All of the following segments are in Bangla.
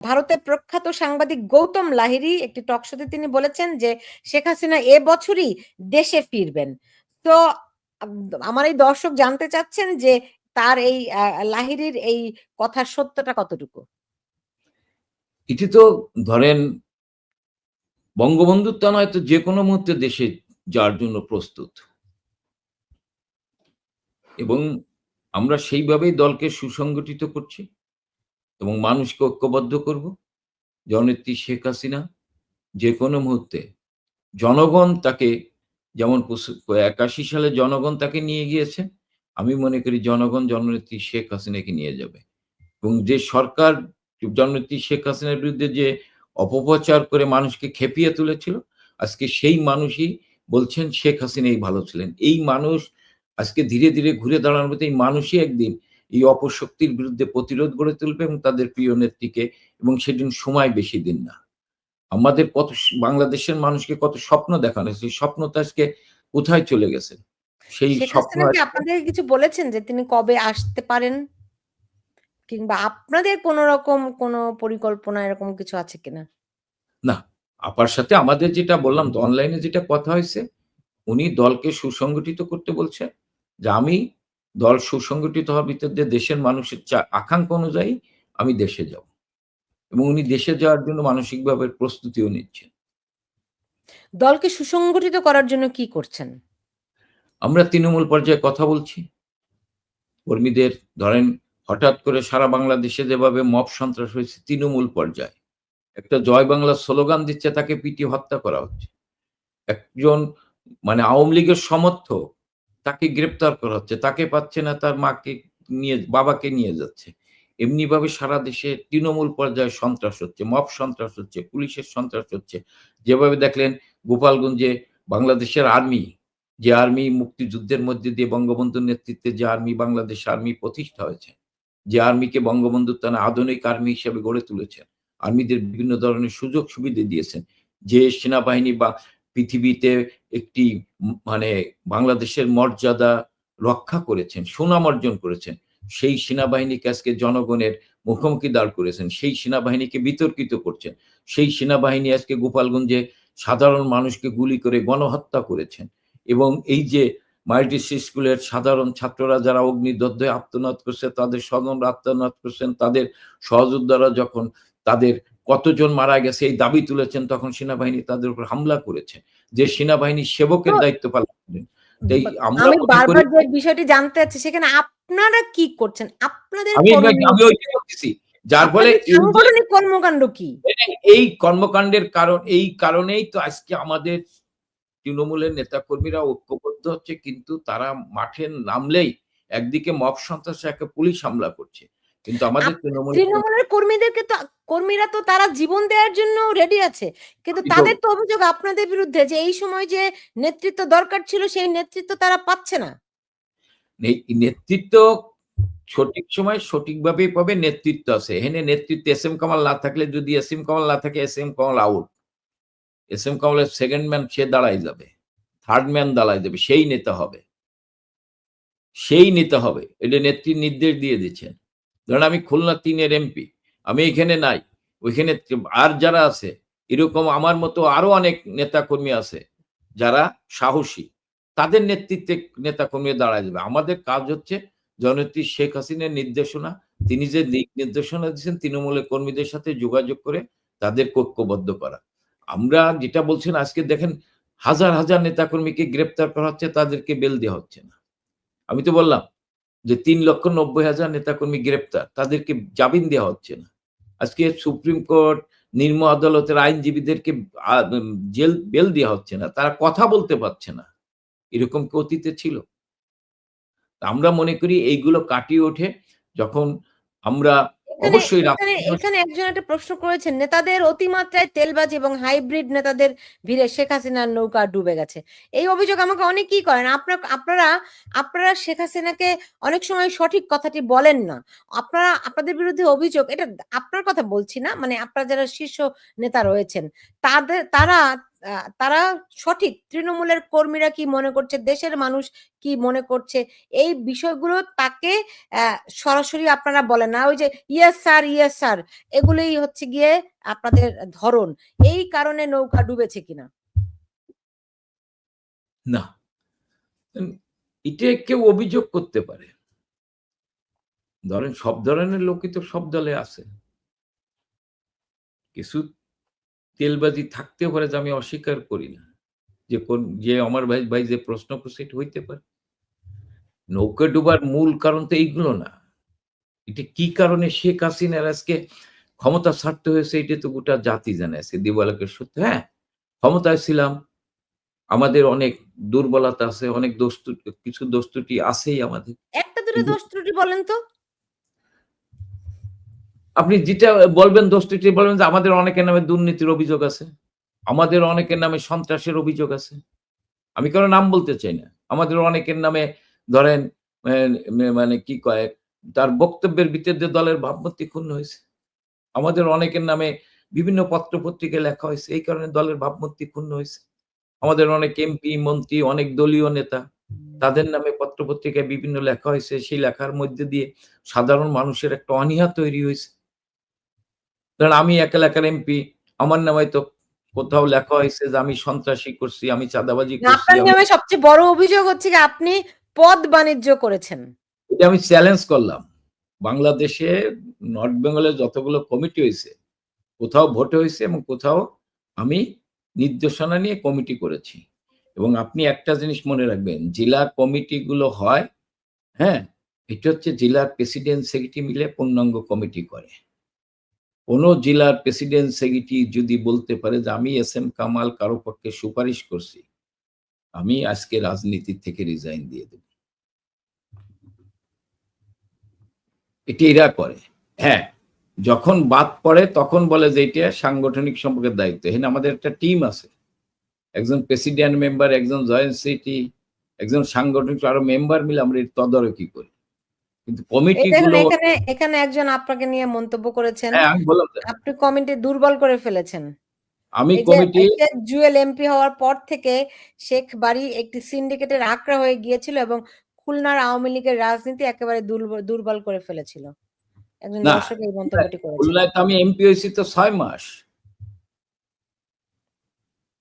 ভারতের প্রখ্যাত সাংবাদিক গৌতম লাহিড়ী একটি টক শোতে তিনি বলেছেন যে, শেখ হাসিনা এ বছরই দেশে ফিরবেন। তো আমার এই দর্শক জানতে চাচ্ছেন যে, তার এই লাহিড়ির এই কথার সত্যটা কতটুকু? এটি তো ধরেন বঙ্গবন্ধুর তা নয় তো যে কোনো মুহূর্তে দেশে যাওয়ার জন্য প্রস্তুত। এবং আমরা সেইভাবেই দলকে সুসংগঠিত করছি। এবং মানুষকে ঐক্যবদ্ধ করব। জননেত্রী শেখ হাসিনা যে কোনো মুহূর্তে জনগণ তাকে যেমন একাশি সালে জনগণ তাকে নিয়ে গিয়েছে, আমি মনে করি জনগণ জননেত্রী শেখ হাসিনাকে নিয়ে যাবে। এবং যে সরকার জননেত্রী শেখ হাসিনার বিরুদ্ধে যে অপপ্রচার করে মানুষকে খেপিয়ে তুলেছিল, আজকে সেই মানুষই বলছেন শেখ হাসিনাই ভালো ছিলেন। এই মানুষ আজকে ধীরে ধীরে ঘুরে দাঁড়ানোর মতো, এই মানুষই একদিন এই অপশক্তির বিরুদ্ধে প্রতিরোধ গড়ে তুলবে এবং তাদের প্রিয় নেত্রীকে এবং সেদিন সময় বেশি দিন না। আমাদের কত বাংলাদেশের মানুষকে কত স্বপ্ন দেখানো সেই স্বপ্ন তো আজকে কোথায় চলে গেছে? সেই স্বপ্ন আপনাদের কিছু বলেছেন যে তিনি কবে আসতে পারেন? কিংবা আপনাদের কোন রকম কোন পরিকল্পনা এরকম কিছু আছে কিনা? না আপার সাথে আমাদের যেটা বললাম তো অনলাইনে যেটা কথা হয়েছে উনি দলকে সুসংগঠিত করতে বলছে যে আমি দল সুসংগঠিত হওয়ার ভিতরে দেশের মানুষের চা আকাঙ্ক্ষা অনুযায়ী আমি দেশে যাব। এবং উনি দেশে যাওয়ার জন্য মানসিকভাবে প্রস্তুতিও নিচ্ছেন। দলকে সুসংগঠিত করার জন্য কি করছেন? আমরা তৃণমূল পর্যায়ে কথা বলছি। কর্মীদের ধরেন হঠাৎ করে সারা বাংলাদেশে যেভাবে মব সন্ত্রাস হয়েছে তৃণমূল পর্যায়ে একটা জয় বাংলা স্লোগান দিচ্ছে তাকে পিটি হত্যা করা হচ্ছে। একজন মানে আওয়ামী লীগের সমর্থক তাকে গ্রেপ্তার করা হচ্ছে। তাকে পাচ্ছে না, তার মাকে নিয়ে, বাবাকে নিয়ে যাচ্ছে। এমনিভাবে সারা দেশে তৃণমূল পর্যায়ে সন্ত্রাস হচ্ছে, মব সন্ত্রাস হচ্ছে, পুলিশের সন্ত্রাস হচ্ছে। যেভাবে দেখলেন গোপালগঞ্জে বাংলাদেশের আর্মি, যে আর্মি মুক্তিযুদ্ধের মধ্যে দিয়ে বঙ্গবন্ধুর নেতৃত্বে যে আর্মি বাংলাদেশ আর্মি প্রতিষ্ঠা হয়েছে, যে আর্মিকে বঙ্গবন্ধু তারা আধুনিক আর্মি হিসেবে গড়ে তুলেছেন। আর্মিদের বিভিন্ন ধরনের সুযোগ সুবিধা দিয়েছেন। যে সেনাবাহিনী বা পৃথিবীতে একটি মানে বাংলাদেশের মর্যাদা রক্ষা করেছেন, সুনাম অর্জন করেছেন, সেই সেনাবাহিনীকে আজকে জনগণের মুখোমুখি দাঁড় করেছেন, সেই সেনাবাহিনীকে বিতর্কিত করছেন, সেই সেনাবাহিনী আজকে গোপালগঞ্জে সাধারণ মানুষকে গুলি করে গণহত্যা করেছেন এবং এই যে মাল্টিসি স্কুলের সাধারণ ছাত্ররা যারা অগ্নিদগ্ধ আত্মনাদ করছে, তাদের স্বজনরা আত্মনাদ করছেন, তাদের সহযোদ্ধারা যখন তাদের কতজন মারা গেছে এই দাবি তুলেছেন তখন সেনাবাহিনী তাদের উপর হামলা করেছে। যে সেনাবাহিনী সেবকের দায়িত্ব পালন করেন বারবার যে বিষয়টি জানতে চাচ্ছি সেখানে আপনারা কি করছেন? আপনাদের আমি আমি ওইটা বলতেছি যার ফলে সাংগঠনিক কর্মকাণ্ড কি? এই কর্মকাণ্ডের কারণ এই কারণেই তো আজকে আমাদের তৃণমূলের নেতাকর্মীরা ঐক্যবদ্ধ হচ্ছে কিন্তু তারা মাঠে নামলেই একদিকে মব সন্ত্রাস একটা পুলিশ হামলা করছে। কিন্তু আমাদের তৃণমূলের কর্মীদেরকে তো কর্মীরা তো তারা জীবন দেওয়ার জন্য রেডি আছে। কিন্তু তাদের তো অভিযোগ আপনাদের বিরুদ্ধে যে এই সময় যে নেতৃত্ব দরকার ছিল সেই নেতৃত্ব তারা পাচ্ছে না। নেতৃত্ব সঠিক সময় সঠিকভাবেই পাবে নেতৃত্ব আছে। এখানে নেতৃত্ব এস এম কামাল না থাকলে যদি এস এম কামাল না থাকে S M Kamal out S M কামালের সেকেন্ড ম্যান সে দাঁড়াই যাবে। থার্ড ম্যান দাঁড়াই যাবে সেই নেতা হবে। সেই নেতা হবে। এটা নেত্রী নির্দেশ দিয়ে দিচ্ছেন। ধরেন আমি খুলনা তিনের এমপি, আমি এখানে নাই, ওইখানে আর যারা আছে, এরকম আমার মতো আরও অনেক নেতা কর্মী আছে যারা সাহসী, তাদের নেতৃত্বে নেতা কর্মী দাঁড়ায় যাবে। আমাদের কাজ হচ্ছে জননেত্রী শেখ হাসিনার নির্দেশনা, তিনি যে দিক নির্দেশনা দিচ্ছেন তৃণমূলের কর্মীদের সাথে যোগাযোগ করে তাদের ঐক্যবদ্ধ করা। আমরা যেটা বলছেন, আজকে দেখেন হাজার হাজার নেতাকর্মীকে গ্রেপ্তার করা হচ্ছে, তাদেরকে বেল দেওয়া হচ্ছে না। আমি তো বললাম যে তিন লক্ষ নব্বই হাজার নেতাকর্মী গ্রেপ্তার, তাদেরকে জামিন দেওয়া হচ্ছে না। আজকে সুপ্রিম কোর্ট, নিম্ন আদালতের আইনজীবীদেরকে জেল, বেল দেওয়া হচ্ছে না, তারা কথা বলতে পারছে না। এরকম কি অতীতে ছিল? আমরা মনে করি এইগুলো কাটিয়ে ওঠে। যখন আমরা অবশ্যই এখানে একজন একটা প্রশ্ন করেছেন নেতাদের অতিমাত্রায় তেলবাজি এবং হাইব্রিড নেতাদের ভিড়ে শেখ হাসিনার নৌকা ডুবে গেছে। এই অভিযোগ আমাকে অনেকেই করেন। আপনার আপনারা আপনারা শেখ হাসিনাকে অনেক সময় সঠিক কথাটি বলেন না। আপনারা আপনাদের বিরুদ্ধে অভিযোগ এটা আপনার কথা বলছি না মানে আপনারা যারা শীর্ষ নেতা রয়েছেন তাদের তারা তারা সঠিক তৃণমূলের কর্মীরা কি মনে করছে? দেশের মানুষ কি মনে করছে? এই বিষয়গুলো তাকে সরাসরি আপনারা বলেন না। ওই যে, ইয়েস স্যার ইয়েস স্যার এগুলোই হচ্ছে গিয়ে আপনাদের ধরন। এই কারণে নৌকা ডুবেছে কিনা? না। এটা কেউ অভিযোগ করতে পারে। ধরেন, সব ধরনের লোকই তো সব দলে আছে। কিছু তেলবাজি থাকতে পারে যে আমি অস্বীকার করি না। যে কোন যে আমার ভাই ভাই যে প্রশ্ন করছে এটা হইতে পারে। নৌকা ডুবার মূল কারণ তো এইগুলো না। এটা কি কারণে শেখ হাসিনার আজকে ক্ষমতা ছাড়তে হয়েছে এটা তো গোটা জাতি জানে। আজকে দিবালকের সত্য হ্যাঁ? ক্ষমতায় ছিলাম। আমাদের অনেক দুর্বলতা আছে অনেক দোষ কিছু দোষ ত্রুটি আছেই আমাদের। একটা দুটো দোষ ত্রুটি বলেন তো। আপনি যেটা বলবেন, দোষটি বলবেন যে আমাদের অনেকের নামে দুর্নীতির অভিযোগ আছে। আমাদের অনেকের নামে সন্ত্রাসের অভিযোগ আছে। আমি কারও নাম বলতে চাই না। আমাদের অনেকের নামে ধরেন মানে কি কয়, তার বক্তব্যের ভিতরে দলের ভাবমূর্তি ক্ষুণ্ণ হয়েছে। আমাদের অনেকের নামে বিভিন্ন পত্র পত্রিকায় লেখা হয়েছে। এই কারণে দলের ভাবমূর্তি ক্ষুণ্ণ হয়েছে। আমাদের অনেক এমপি, মন্ত্রী, অনেক দলীয় নেতা, তাদের নামে পত্র পত্রিকায় বিভিন্ন লেখা হয়েছে। সেই লেখার মধ্যে দিয়ে সাধারণ মানুষের একটা অনীহা তৈরি হয়েছে। কারণ আমি এক এলাকার এমপি আমার নামে তো কোথাও লেখা হয়েছে যে আমি সন্ত্রাসী করছি আমি চাঁদাবাজি করছি আপনার নামে সবচেয়ে বড় অভিযোগ হচ্ছে যে আপনি পদ বাণিজ্য করেছেন। এটা আমি চ্যালেঞ্জ করলাম। বাংলাদেশে নর্থ বেঙ্গলে যতগুলো কমিটি হয়েছে কোথাও ভোটে হয়েছে এবং কোথাও আমি নির্দেশনা নিয়ে কমিটি করেছি। এবং আপনি একটা জিনিস মনে রাখবেন জেলা কমিটিগুলো হয় হ্যাঁ এটা হচ্ছে জেলার প্রেসিডেন্ট সেক্রেটারি মিলে পূর্ণাঙ্গ কমিটি করে। কোন জেলার প্রেসিডেন্ট সেক্রেটারি যদি বলতে পারে যে আমি এস এম কামাল কারও পক্ষে সুপারিশ করছি, আমি আজকে রাজনীতি থেকে রিজাইন দিয়ে দেব। এটি এরা করে। হ্যাঁ যখন বাদ পড়ে তখন বলে যে এটা সাংগঠনিক সম্পর্কের দায়িত্ব। এখানে আমাদের একটা টিম আছে। একজন প্রেসিডেন্ট মেম্বার একজন জয়েন্ট সেক্রেটারি একজন সাংগঠনিক আরও মেম্বার মিলে আমরা তদারকি করি। কিন্তু কমিটি এখানে এখানে একজন আপনাকে নিয়ে মন্তব্য করেছেন। হ্যাঁ আপনি কমিটি দুর্বল করে ফেলেছেন। আমি কমিটি জুয়েল এমপি হওয়ার পর থেকে শেখ বাড়ি একটি সিন্ডিকেটের আঁকড়া হয়ে গিয়েছিল এবং খুলনার আওয়ামী লীগের রাজনীতি একেবারে দুর্বল করে ফেলেছিল। একজন দর্শক এই মন্তব্যটি করেছেন। খুলনায় তো আমি এমপি হয়েছি তো ছয় মাস।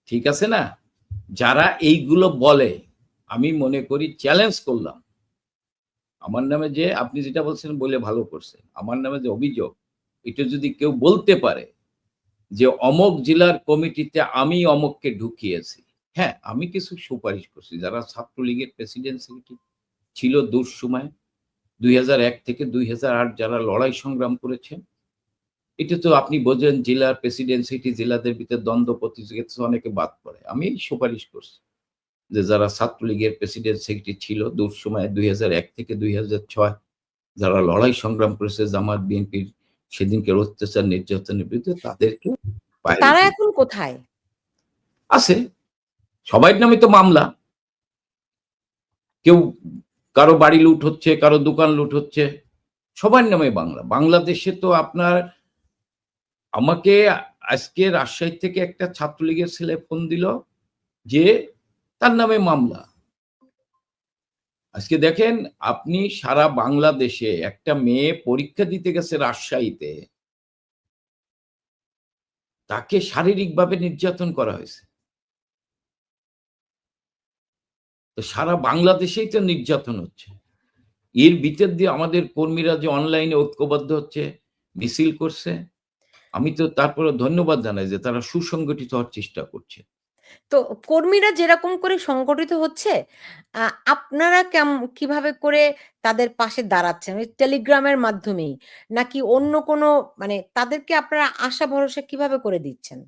ঠিক আছে না? যারা এইগুলো বলে আমি মনে করি চ্যালেঞ্জ করলাম। আমার নামে যে আপনি যেটা বলছেন বলে ভালো করছেন আমার নামে যে অভিযোগ, এটা যদি কেউ বলতে পারে যে অমক জেলার কমিটিতে আমি অমককে ঢুকিয়েছি হ্যাঁ আমি কিছু সুপারিশ করছি। যারা ছাত্রলীগের প্রেসিডেন্ট সেক্রেটারি ছিল দুঃসময়, দুই এক থেকে দুই হাজার আট যারা লড়াই সংগ্রাম করেছেন এটা তো আপনি বোঝেন, জেলার প্রেসিডেন্ট, সিটি জেলাদের ভিতরে দ্বন্দ্ব, প্রতিযোগিতা, অনেকে বাদ পড়ে। আমি সুপারিশ করছি। যে যারা ছাত্রলীগের প্রেসিডেন্ট সেক্রেটারি ছিল দূর সময় দুই এক থেকে দুই যারা লড়াই সংগ্রাম করেছে জামাত বিএনপির সেদিনকে অত্যাচার নির্যাতনের বিরুদ্ধে তাদেরকে তারা এখন কোথায়? আছে। সবাই নামে তো মামলা। কেউ কারও বাড়ি লুট হচ্ছে কারও দোকান লুট হচ্ছে সবার নামে বাংলা। বাংলাদেশে তো আপনার আমাকে আজকে রাজশাহী থেকে একটা ছাত্রলীগের ছেলে ফোন দিল যে তার নামে মামলা। আজকে দেখেন, আপনি সারা বাংলাদেশে একটা মেয়ে পরীক্ষা দিতে গেছে রাজশাহীতে। তাকে শারীরিকভাবে নির্যাতন করা হয়েছে। তো সারা বাংলাদেশেই তো নির্যাতন হচ্ছে। এর ভিতর দিয়ে আমাদের কর্মীরা যে অনলাইনে ঐক্যবদ্ধ হচ্ছে, মিছিল করছে, আমি তো তারপরে ধন্যবাদ জানাই যে তারা সুসংগঠিত হওয়ার চেষ্টা করছে। তো কর্মীরা যেরকম করে সংগঠিত হচ্ছে আপনারা কেমন কীভাবে করে তাদের পাশে দাঁড়াচ্ছেন? ওই টেলিগ্রামের মাধ্যমেই? নাকি অন্য কোনো মানে তাদেরকে আপনারা আশা ভরসা কীভাবে করে দিচ্ছেন?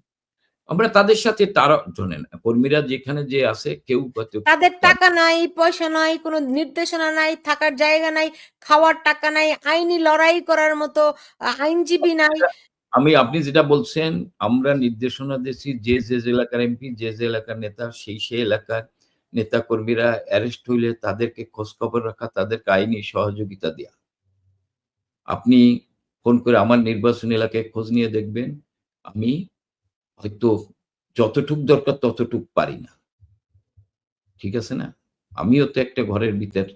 আমরা তাদের সাথে তারা শোনেন কর্মীরা যেখানে যে আছে কেউ তাদের টাকা নাই পয়সা নাই কোনো নির্দেশনা নাই থাকার জায়গা নাই খাওয়ার টাকা নাই আইনি লড়াই করার মতো আইনজীবী নাই আমি, আপনি যেটা বলছেন, আমরা নির্দেশনা দিচ্ছি যে যে এলাকার এমপি, যে যে এলাকার নেতা, সেই সেই এলাকার নেতা কর্মীরা অ্যারেস্ট হইলে তাদেরকে খোঁজ খবর রাখা, তাদেরকে আইনি সহযোগিতা দেয়া। আপনি ফোন করে আমার নির্বাচনী এলাকায় খোঁজ নিয়ে দেখবেন, আমি হয়তো যতটুক দরকার ততটুক পারি না। ঠিক আছে না? আমিও তো একটা ঘরের ভিতর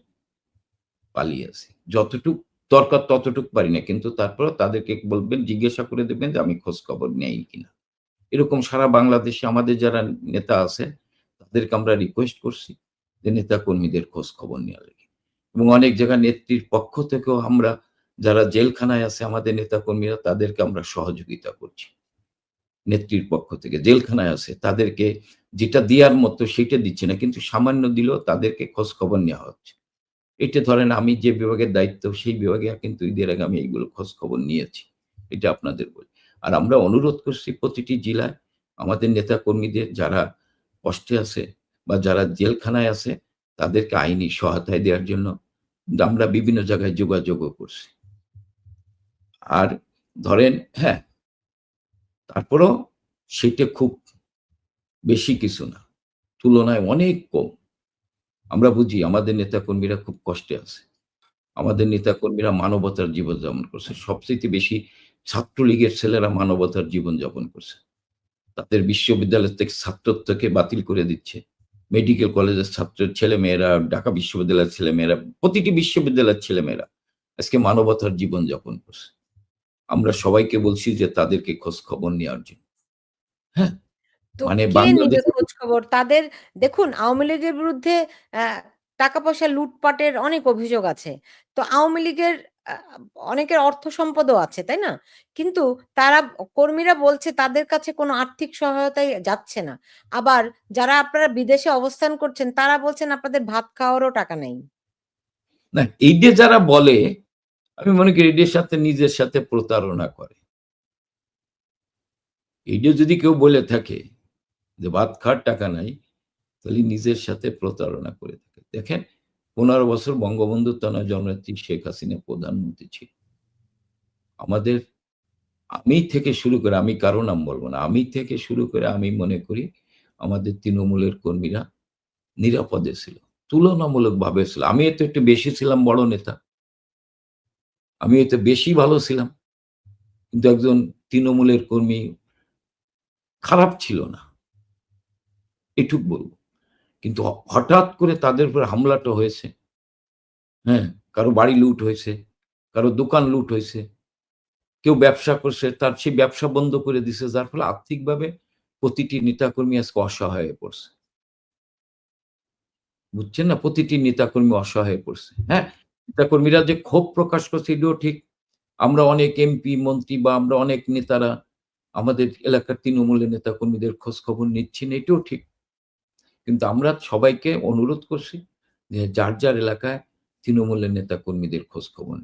পালিয়ে আছি। যতটুক দরকার ততটুক পারি না। কিন্তু তারপর তাদেরকে বলবেন, জিজ্ঞাসা করে দেবেন যে আমি খোঁজ খবর নেই কিনা। এরকম সারা বাংলাদেশে আমাদের যারা নেতা আছে, তাদেরকে আমরা রিকোয়েস্ট করছি যে নেতা কর্মীদের খোঁজ খবর নেওয়া লাগে এবং অনেক জায়গায় নেত্রীর পক্ষ থেকেও আমরা যারা জেলখানায় আছে আমাদের নেতা কর্মীরা তাদেরকে আমরা সহযোগিতা করছি। নেত্রীর পক্ষ থেকে জেলখানায় আছে, তাদেরকে যেটা দেওয়ার মতো সেটা দিচ্ছে না, কিন্তু সামান্য দিলেও তাদেরকে খোঁজ খবর নেওয়া হচ্ছে। এটা ধরেন আমি যে বিভাগের দায়িত্ব, সেই বিভাগে কিন্তু ঈদের আগে আমি এইগুলো খোঁজ খবর নিয়েছি। এটা আপনাদের বলি। আর আমরা অনুরোধ করছি প্রতিটি জেলায় আমাদের নেতা কর্মীদের যারা কষ্টে আছে বা যারা জেলখানায় আছে, তাদেরকে আইনি সহায়তায় দেওয়ার জন্য আমরা বিভিন্ন জায়গায় যোগাযোগও করছি। আর ধরেন হ্যাঁ তারপরও সেটা খুব বেশি কিছু না। তুলনায় অনেক কম। আমরা বুঝি আমাদের নেতাকর্মীরা খুব কষ্টে আছে। আমাদের নেতাকর্মীরা মানবতার জীবন যাপন করছে। সবচেয়ে বেশি ছাত্রলীগের ছেলেরা মানবতার জীবন যাপন করছে। তাদের বিশ্ববিদ্যালয় থেকে ছাত্রত্বকে বাতিল করে দিচ্ছে। মেডিকেল কলেজের ছাত্র ছেলে মেয়েরা ঢাকা বিশ্ববিদ্যালয়ের ছেলে মেয়েরা প্রতিটি বিশ্ববিদ্যালয়ের ছেলে মেয়েরা আজকে মানবতার জীবন যাপন করছে। আমরা সবাইকে বলছি যে তাদেরকে খোঁজ খবর নেওয়ার জন্য। হ্যাঁ মানে খোঁজ খবর তাদের দেখুন আওয়ামী লীগের বিরুদ্ধে টাকা পয়সা লুটপাটের অনেক অভিযোগ আছে। তো আওয়ামী লীগের অনেকের অর্থ সম্পদও আছে তাই না? কিন্তু তারা কর্মীরা বলছে তাদের কাছে কোনো আর্থিক সহায়তাই যাচ্ছে না। আবার যারা আপনারা বিদেশে অবস্থান করছেন তারা বলছেন আপনাদের ভাত খাওয়ারও টাকা নেই। না এইটা যারা বলে আমি মনে করি এদের সাথে নিজের সাথে প্রতারণা করে। এইটা যদি কেউ বলে থাকে যে ভাত খাওয়ার টাকা নাই তাহলে নিজের সাথে প্রতারণা করে থাকে। দেখেন, পনেরো বছর বঙ্গবন্ধু তনা জননেত্রী শেখ হাসিনা প্রধানমন্ত্রী ছিল। আমাদের, আমি থেকে শুরু করে, আমি কারও নাম বলব না, আমি থেকে শুরু করে আমি মনে করি আমাদের তৃণমূলের কর্মীরা নিরাপদে ছিল তুলনামূলক ভাবে ছিল। আমি এতে একটু বেশি ছিলাম, বড় নেতা। আমি এতে বেশি ভালো ছিলাম। কিন্তু একজন তৃণমূলের কর্মী খারাপ ছিল না। এটুক বলব। কিন্তু হঠাৎ করে তাদের উপর হামলাটা হয়েছে। হ্যাঁ কারও বাড়ি লুট হয়েছে, কারও দোকান লুট হয়েছে, কেউ ব্যবসা করছে, তার সেই ব্যবসা বন্ধ করে দিছে, যার ফলে আর্থিকভাবে প্রতিটি নেতাকর্মী আজকে অসহায় হয়ে পড়ছে। বুঝছেন না? প্রতিটি নেতাকর্মী অসহায় হয়ে পড়ছে। হ্যাঁ নেতাকর্মীরা যে ক্ষোভ প্রকাশ করছে, এটাও ঠিক। আমরা অনেক এমপি, মন্ত্রী বা আমরা অনেক নেতারা আমাদের এলাকার তৃণমূলের নেতাকর্মীদের খোঁজ খবর নিচ্ছি না, এটাও ঠিক। কিন্তু আমরা সবাইকে অনুরোধ করছি যে যার যার এলাকায় তৃণমূলের নেতা কর্মীদের খোঁজ খবর